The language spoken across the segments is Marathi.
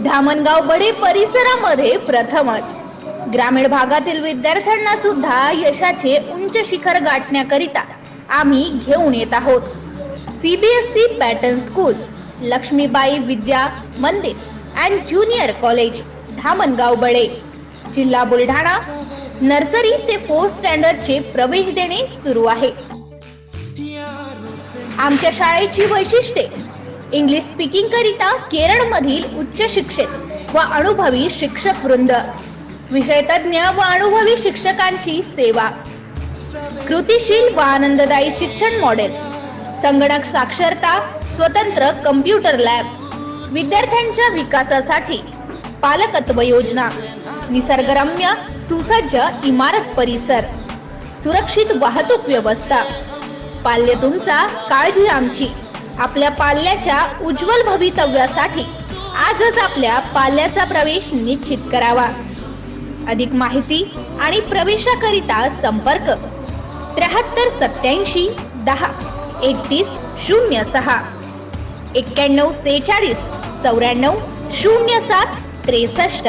धामणगाव बडे परिसरामध्ये प्रथमच. ग्रामीण भागातील विद्यार्थ्यांना सुद्धा यशाचे उंच शिखर गाठण्याकरिता आम्ही घेऊन येत आहोत. CBSE pattern school Lakshmibai Vidya Mandir and junior college Dhamangaon Bade. जिल्हा बुलढाणा नर्सरी ते फोर्थ स्टँडर्डचे प्रवेश देणे सुरू आहे. आमच्या शाळेची वैशिष्ट्ये इंग्लिश स्पीकिंग करिता केरळमधील उच्च शिक्षित व अनुभवी शिक्षक वृंद. विषयतज्ञ व अनुभवी शिक्षकांची सेवा. कृतिशील व आनंददायी शिक्षण मॉडेल संगणक साक्षरता स्वतंत्र कम्प्युटर लॅब विद्यार्थ्यांच्या विकासासाठी पालकत्व योजना. निसर्गरम्य सुसज्ज इमारत परिसर. सुरक्षित वाहतूक व्यवस्था. पाल्य तुमचा काळजी आमची. आपल्या पाल्याच्या उज्ज्वल भवितव्यासाठी आजच आपल्या पाल्याचा प्रवेश निश्चित करावा. अधिक माहिती आणि प्रवेशाकरिता संपर्क त्र्याहत्तर सत्याऐंशी दहा एकतीस शून्य सहा. एक्क्याण्णव सेहेचाळीस चौऱ्याण्णव शून्य सात त्रेसष्ट.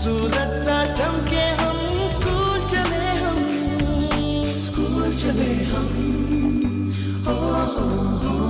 सूरज सा चमके हम स्कूल चले हम. स्कूल चले हम. ओ, ओ,